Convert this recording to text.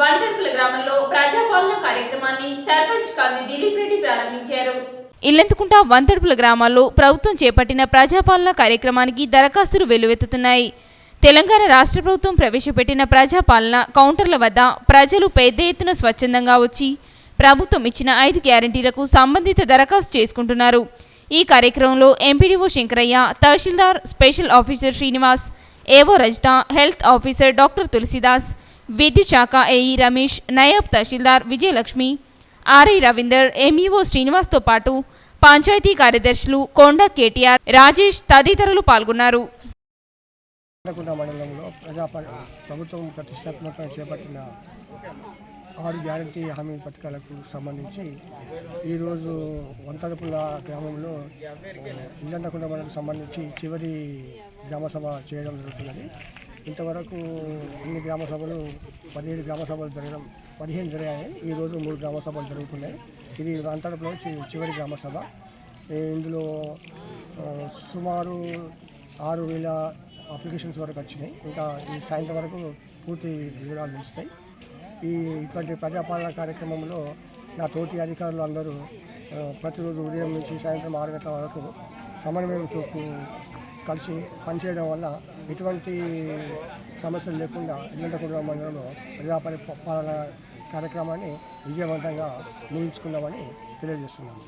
వంటర్పుల గ్రామంలో ప్రజాపాలన కార్యక్రమాన్ని సర్పంచ్ కాంతి దిలీప్ రెడ్డి ప్రారంభించారు. వంతడుపుల గ్రామాల్లో ప్రభుత్వం చేపట్టిన ప్రజాపాలన కార్యక్రమానికి దరఖాస్తులు వెల్లువెత్తుతున్నాయి. తెలంగాణ రాష్ట్ర ప్రభుత్వం ప్రవేశపెట్టిన ప్రజాపాలన కౌంటర్ల వద్ద ప్రజలు పెద్ద ఎత్తున స్వచ్ఛందంగా వచ్చి ప్రభుత్వం ఇచ్చిన ఐదు గ్యారంటీలకు సంబంధిత దరఖాస్తు చేసుకుంటున్నారు. ఈ కార్యక్రమంలో ఎంపీడీఓ శంకరయ్య తహసీల్దార్ special officer Srinivas AO Rajitha health officer doctor Tulasidas విద్యుత్ శాఖ ఏఈ రమేష్ నయాబ్ తహసీల్దార్ విజయలక్ష్మి ఆర్ఐ రవీందర్ ఎంఈఓ శ్రీనివాస్తో పాటు పంచాయతీ కార్యదర్శులు కొండ కేటీఆర్ రాజేష్ తదితరులు పాల్గొన్నారు. మండలంలో ప్రజా ప్రభుత్వం ప్రతిష్టాత్మకంగా చేపట్టిన ఆరు గ్యారంటీ హామీ పథకాలకు సంబంధించి ఈరోజు వంతరపుల గ్రామంలో ఇల్లండకొండ మండలం సంబంధించి చివరి గ్రామసభ చేయడం జరుగుతున్నది. ఇంతవరకు అన్ని గ్రామ సభలు పదిహేడు గ్రామ సభలు జరగడం పదిహేను జరిగాయి. ఈరోజు మూడు గ్రామ సభలు జరుగుతున్నాయి. ఇది వంతరపులో చివరి గ్రామ సభ. ఇందులో సుమారు ఆరు వేల అప్లికేషన్స్ వరకు వచ్చినాయి. ఇంకా ఈ సాయంత్రం వరకు పూర్తి వివరాలు తెలుస్తాయి. ఈ ఇటువంటి ప్రజాపాలన కార్యక్రమంలో నా తోటి అధికారులు అందరూ ప్రతిరోజు ఉదయం నుంచి సాయంత్రం ఆరు గంటల వరకు సమన్వయం కలిసి పనిచేయడం వల్ల ఎటువంటి సమస్యలు లేకుండా ఇల్లంటకుండా మండలంలో ప్రజాపరి పాలన కార్యక్రమాన్ని విజయవంతంగా ముగించుకున్నామని తెలియజేస్తున్నాను.